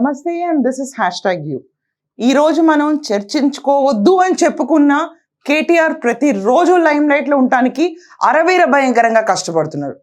నమస్తే and this is hashtag U ఈరోజు మనం చర్చించుకోవద్దు అని చెప్పుకున్న కేటీఆర్ ప్రతిరోజు లైమ్ లైట్లో ఉండటానికి అరవీర భయంకరంగా కష్టపడుతున్నారు.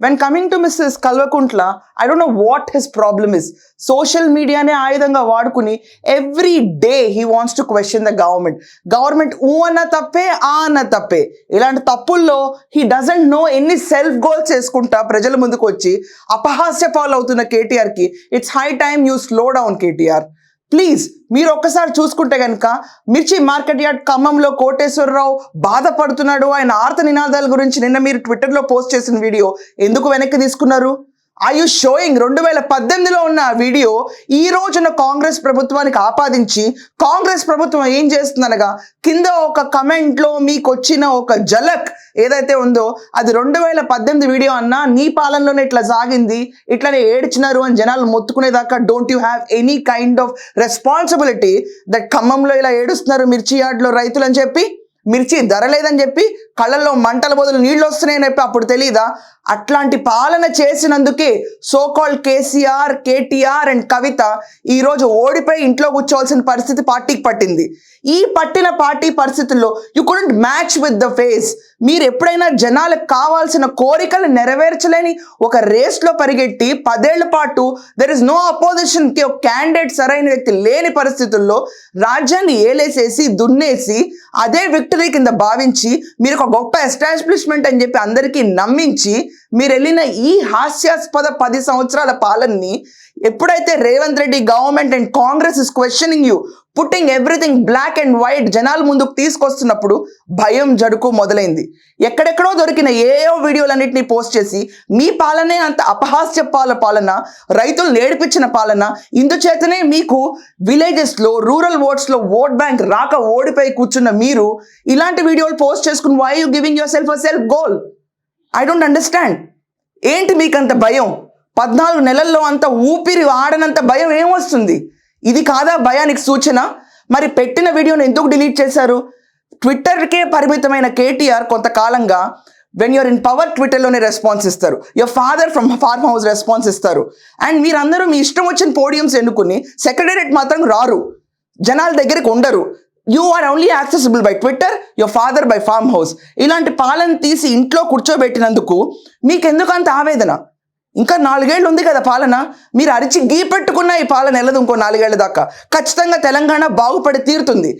When coming to Mrs Kalvakuntla I don't know what his problem is social మీడియానే ఆయుధంగా వాడుకుని every day he wants to question the government government ఊ అన్న తప్పే ఆ అన్న తప్పే. ఇలాంటి తప్పుల్లో హీ డజంట్ నో ఎన్ని సెల్ఫ్ గోల్స్ చేసుకుంటా ప్రజల ముందుకు వచ్చి అపహాస్య పాలవుతున్న కేటీఆర్కి it's high time you slow down KTR. Please మీరు ఒక్కసారి చూసుకుంటే కనుక మిర్చి మార్కెట్ యార్డ్ ఖమ్మంలో కోటేశ్వరరావు బాధపడుతున్నాడు. ఆయన ఆర్త నినాదాల గురించి నిన్న మీరు ట్విట్టర్లో పోస్ట్ చేసిన వీడియో. ఎందుకు వెనక్కి తీసుకున్నారు? ఐ యు షోయింగ్ రెండు వేల పద్దెనిమిదిలో ఉన్న వీడియో ఈ రోజున కాంగ్రెస్ ప్రభుత్వానికి ఆపాదించి కాంగ్రెస్ ప్రభుత్వం ఏం చేస్తుందనగా కింద ఒక కమెంట్లో మీకు వచ్చిన ఒక జలక్ ఏదైతే ఉందో అది రెండు వేల పద్దెనిమిది వీడియో అన్నా నీ పాలనలోనే ఇట్లా సాగింది ఇట్లనే ఏడ్చినారు అని జనాలు మొత్తుకునేదాకా don't you have any kind of responsibility that ఖమ్మంలో ఇలా ఏడుస్తున్నారు మిర్చి యార్డ్లో రైతులు అని చెప్పి మిర్చి ధర లేదని చెప్పి కళ్ళల్లో మంటల బదులు నీళ్ళు వస్తున్నాయని చెప్పి అప్పుడు తెలీదా? అట్లాంటి పాలన చేసినందుకే so called KCR KTR and Kavitha ఈరోజు ఓడిపోయి ఇంట్లో కూర్చోవాల్సిన పరిస్థితి పార్టీకి పట్టింది. ఈ పట్టిన పార్టీ పరిస్థితుల్లో you couldn't match with the face మీరు ఎప్పుడైనా జనాలకు కావాల్సిన కోరికలు నెరవేర్చలేని ఒక రేస్లో పరిగెట్టి పదేళ్ళ పాటు దెర్ ఇస్ నో అపోజిషన్కి ఒక క్యాండిడేట్ సరైన వ్యక్తి లేని పరిస్థితుల్లో రాజ్యాన్ని ఏలేసేసి దున్నేసి అదే విక్టరీ కింద భావించి మీరు ఒక గొప్ప ఎస్టాబ్లిష్మెంట్ అని చెప్పి అందరికీ నమ్మించి మీరు వెళ్ళిన ఈ హాస్యాస్పద పది సంవత్సరాల పాలనని ఎప్పుడైతే Revanth Reddy government and Congress is questioning you putting everything black and white జనాల ముందుకు తీసుకొస్తున్నప్పుడు భయం జడుకు మొదలైంది. ఎక్కడెక్కడో దొరికిన ఏవో వీడియోలన్నింటినీ పోస్ట్ చేసి మీ పాలనే అంత అపహాస్య పాల పాలన రైతులు నేర్పించిన పాలన ఇందుచేతనే మీకు విలేజెస్లో రూరల్ ఓట్స్లో ఓట్ బ్యాంక్ రాక ఓడిపోయి కూర్చున్న మీరు ఇలాంటి వీడియోలు పోస్ట్ చేసుకుని why you giving yourself a self goal I don't understand ఏంటి మీకు అంత భయం? పద్నాలుగు నెలల్లో అంత ఊపిరి ఆడనంత భయం ఏమొస్తుంది? ఇది కాదా భయానికి సూచన? మరి పెట్టిన వీడియోని ఎందుకు డిలీట్ చేశారు? ట్విట్టర్కే పరిమితమైన కేటీఆర్ కొంతకాలంగా వెన్ యూర్ ఇన్ పవర్ ట్విట్టర్లోనే రెస్పాన్స్ ఇస్తారు. Your father from farmhouse response ఇస్తారు. అండ్ మీరందరూ మీ ఇష్టం వచ్చిన పోడియంస్ ఎన్నుకుని సెక్రటేరియట్ మాత్రం రారు. జనాల దగ్గరికి ఉండరు. You are only accessible by Twitter your father by farmhouse ఇలాంటి పాలన తీసి ఇంట్లో కూర్చోబెట్టినందుకు మీకెందుకు అంత ఆవేదన? ఇంకా నాలుగేళ్ళు ఉంది కదా పాలన? మీరు అరిచి గీ పెట్టుకున్న ఈ పాలన వెళ్ళదు ఇంకో నాలుగేళ్ళ దాకా? ఖచ్చితంగా తెలంగాణ బాగుపడి తీరుతుంది.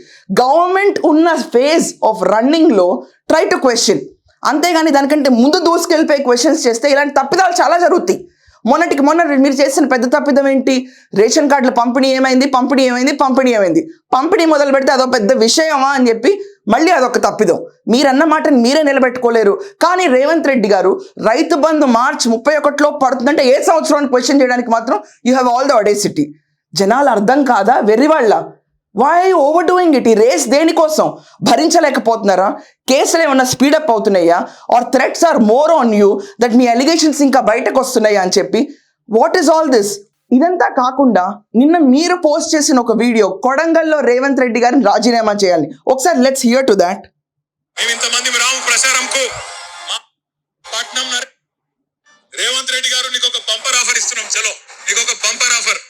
గవర్నమెంట్ ఉన్న ఫేజ్ ఆఫ్ రన్నింగ్లో ట్రై టు క్వశ్చన్ అంతేగాని దానికంటే ముందు దూసుకెళ్ళిపోయి క్వశ్చన్స్ చేస్తే ఇలాంటి తప్పిదాలు చాలా జరుగుతాయి. మొన్నటికి మొన్న మీరు చేసిన పెద్ద తప్పిదం ఏంటి? రేషన్ కార్డుల పంపిణీ ఏమైంది? పంపిణీ ఏమైంది? పంపిణీ ఏమైంది? పంపిణీ మొదలు పెడితే అదో పెద్ద విషయమా అని చెప్పి మళ్ళీ అదొక తప్పిదం. మీరన్న మాటని మీరే నిలబెట్టుకోలేరు. కానీ రేవంత్ రెడ్డి గారు రైతు బంధు మార్చ్ ముప్పై ఒకటిలో పడుతుందంటే ఏ సంవత్సరాన్ని క్వశ్చన్ చేయడానికి మాత్రం you have all the audacity జనాలు అర్థం కాదా? వెర్రివాళ్ళ. వై ఓవర్ డూయింగ్ ఇట్ ఈ రేస్ దేనికోసం? భరించలేకపోతున్నారా? కేసులు ఏమన్నా స్పీడప్ అవుతున్నాయా? Are threats are more on you that me allegations ఇంకా బయటకు వస్తున్నాయా అని చెప్పి వాట్ ఈస్ ఆల్ దిస్ ఇదంతా కాకుండా నిన్న మీరు పోస్ట్ చేసిన ఒక వీడియో కొడంగల్లో రేవంత్ రెడ్డి గారిని రాజీనామా చేయాలి. ఒకసారి లెట్స్ హియర్ టు దాట్ మేము ఇంతమంది రాము ప్రచారంకు పట్నం రేవంత్ రెడ్డి గారు నీకు ఒక బంపర్ ఆఫర్ ఇస్తున్నాం. చలో నీకు ఒక బంపర్ ఆఫర్.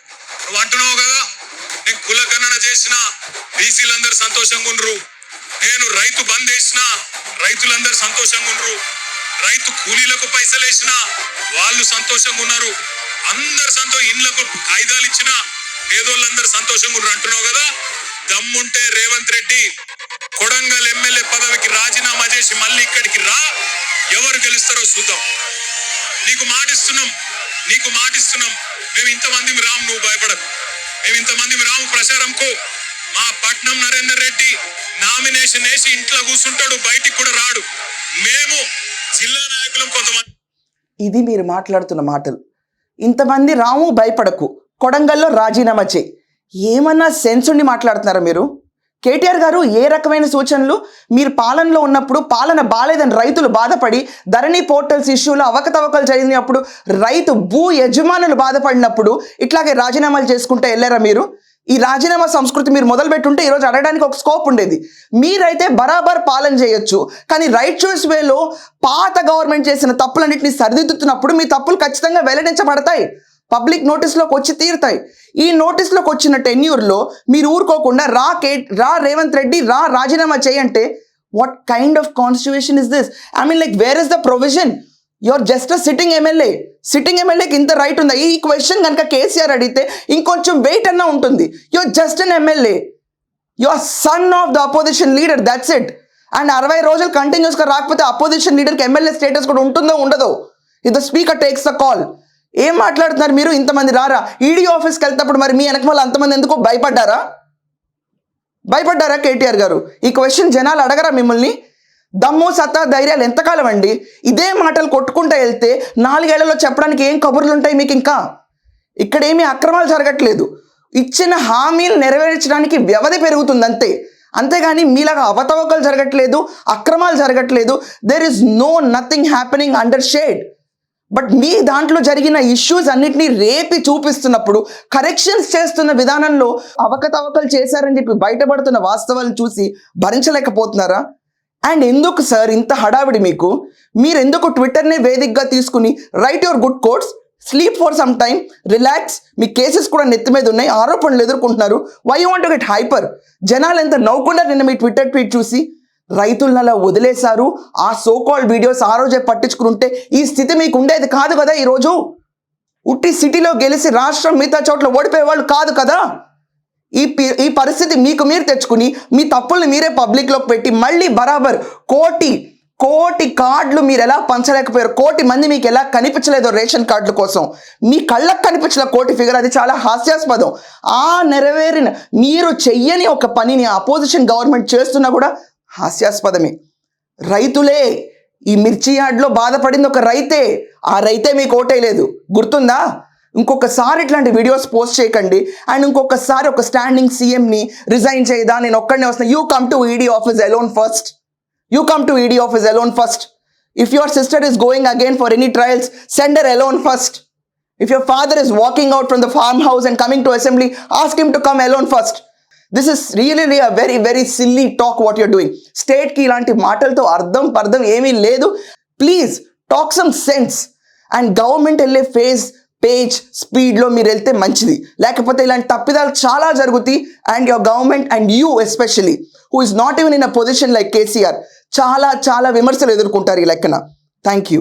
నువ్వు అంటున్నావు కదా నేను కుల కన్నడ చేసిన బీసీలందరూ సంతోషంగా ఉండ్రు. నేను రైతు బంద్ చేసిన రైతులందరూ సంతోషంగా ఉండరు. రైతు కూలీలకు పైసలు వేసిన వాళ్ళు సంతోషంగా ఉన్నారు. అందరు సంతోషం ఇండ్లకు కాయిదాలు ఇచ్చిన పేదోళ్ళందరూ సంతోషంగా ఉన్నారు అంటున్నావు కదా? దమ్ముంటే రేవంత్ రెడ్డి కొడంగల్ ఎమ్మెల్యే పదవికి రాజీనామా చేసి మళ్ళీ ఇక్కడికి రా ఎవరు గెలుస్తారో చూద్దాం. నీకు మాటిస్తున్నాం నీకు మాటిస్తున్నాం. మేము ఇంతమంది రాము నువ్వు భయపడకు. మేము ఇంతమంది రాము ప్రచారంకు. మా పట్నం నరేందర్ రెడ్డి నామినేషన్ వేసి ఇంట్లో కూర్చుంటాడు బయటికి కూడా రాడు. మేము జిల్లా నాయకులం కొంతమంది ఇది మీరు మాట్లాడుతున్న మాటలు. ఇంతమంది రాము భయపడకు. కొడంగల్లో రాజీనామా చేయి. ఏమన్నా సెన్స్ ఉండి మాట్లాడుతున్నారా మీరు? కేటీఆర్ గారు ఏ రకమైన సూచనలు? మీరు పాలనలో ఉన్నప్పుడు పాలన బాలేదని రైతులు బాధపడి ధరణి పోర్టల్స్ ఇష్యూలో అవకతవకలు జరిగినప్పుడు రైతు భూ యజమానులు బాధపడినప్పుడు ఇట్లాగే రాజీనామాలు చేసుకుంటే వెళ్ళారా మీరు? ఈ రాజీనామా సంస్కృతి మీరు మొదలు పెట్టుంటే ఈరోజు అడగడానికి ఒక స్కోప్ ఉండేది. మీరైతే బరాబర్ పాలన చేయొచ్చు. కానీ రైట్ చాయిస్ వేలో పాత గవర్నమెంట్ చేసిన తప్పులన్నింటినీ సరిదిద్దుతున్నప్పుడు మీ తప్పులు ఖచ్చితంగా వెల్లడించబడతాయి. పబ్లిక్ నోటీస్లోకి వచ్చి తీరుతాయి. ఈ నోటీస్లోకి వచ్చిన టెన్యూర్లో మీరు ఊరుకోకుండా రా కే రా రేవంత్ రెడ్డి రా రాజీనామా చేయంటే what kind of constitution is this I mean like where is the provision your just a sitting MLA sitting ఎమ్మెల్యేకి ఇంత రైట్ ఉందా? ఈ క్వశ్చన్ కనుక కేసీఆర్ అడిగితే ఇంకొంచెం వెయిట్ అన్నా ఉంటుంది. Your just an MLA your son of the opposition leader that's it and అరవై రోజులు కంటిన్యూస్గా రాకపోతే అపోజిషన్ లీడర్కి ఎమ్మెల్యే స్టేటస్ కూడా ఉంటుందో ఉండదో? ఇది స్పీకర్ టేక్స్ ద కాల్ ఏం మాట్లాడుతున్నారు మీరు? ఇంతమంది రారా? ఈడీ ఆఫీస్కి వెళ్తేప్పుడు మరి మీ వెనక మళ్ళీ అంతమంది ఎందుకు భయపడ్డారా? భయపడ్డారా కేటీఆర్ గారు? ఈ క్వశ్చన్ జనాలు అడగరా మిమ్మల్ని? దమ్ము సత్తా ధైర్యాలు ఎంతకాలం అండి? ఇదే మాటలు కొట్టుకుంటూ వెళ్తే నాలుగేళ్ళలో చెప్పడానికి ఏం కబుర్లు ఉంటాయి మీకు ఇంకా? ఇక్కడ ఏమీ అక్రమాలు జరగట్లేదు. ఇచ్చిన హామీలు నెరవేర్చడానికి వ్యవధి పెరుగుతుంది అంతే అంతేగాని మీలాగా అవతవకలు జరగట్లేదు అక్రమాలు జరగట్లేదు. There is no nothing happening under shade but మీ దాంట్లో జరిగిన ఇష్యూస్ అన్నిటినీ రేపి చూపిస్తున్నప్పుడు కరెక్షన్స్ చేస్తున్న విధానంలో అవకతవకలు చేశారని చెప్పి బయటపడుతున్న వాస్తవాలు చూసి భరించలేకపోతున్నారా? అండ్ ఎందుకు సార్ ఇంత హడావిడి మీకు? మీరు ఎందుకు ట్విట్టర్ని వేదికగా తీసుకుని right your good codes sleep for some time relax me cases కూడా నెత్తి మీద ఉన్నాయి ఆరోపణలు ఎదుర్కొంటున్నారు. Why you want get hyper జనాలు ఎంత నవ్వుకున్నారు నిన్న మీ ట్విట్టర్ ట్వీట్ చూసి రైతులను అలా వదిలేశారు ఆ సోకాల్ వీడియోస్ ఆ రోజే పట్టించుకుంటే ఈ స్థితి మీకు ఉండేది కాదు కదా ఈరోజు? ఉట్టి సిటీలో గెలిచి రాష్ట్రం మిగతా చోట్ల ఓడిపోయే వాళ్ళు కాదు కదా? ఈ పి- ఈ పరిస్థితి మీకు మీరు తెచ్చుకుని మీ తప్పుల్ని మీరే పబ్లిక్లోకి పెట్టి మళ్ళీ బరాబర్ కోటి కోటి కార్డులు మీరు ఎలా పంచలేకపోయారు? కోటి మంది మీకు ఎలా కనిపించలేదు రేషన్ కార్డుల కోసం? మీ కళ్ళకు కనిపించిన కోటి ఫిగర్ అది చాలా హాస్యాస్పదం. ఆ నెరవేరిన మీరు చెయ్యని ఒక పనిని అపోజిషన్ గవర్నమెంట్ చేస్తున్నా కూడా హాస్యాస్పదమే. రైతులే ఈ మిర్చి యార్డ్లో బాధపడింది ఒక రైతే. ఆ రైతే మీకు ఓటేయలేదు గుర్తుందా? ఇంకొకసారి ఇట్లాంటి వీడియోస్ పోస్ట్ చేయకండి. అండ్ ఇంకొకసారి ఒక స్టాండింగ్ సీఎంని రిజైన్ చేయదా? నేను ఒక్కడనే వస్తాను you come to ED office alone first you come to ED office alone first if your sister is going again for any trials send her alone first if your father is walking out from the farmhouse and coming to assembly ask him to come alone first this is really a very very silly talk what you're doing స్టేట్కి ఇలాంటి మాటలతో అర్థం పర్థం ఏమీ లేదు. Please talk some sense and government వెళ్ళే phase page స్పీడ్లో మీరు వెళ్తే మంచిది. లేకపోతే ఇలాంటి తప్పిదాలు చాలా జరుగుతాయి. And your government and you especially who is not even in a position like KCR చాలా చాలా విమర్శలు ఎదుర్కొంటారు ఈ లెక్కన. Thank you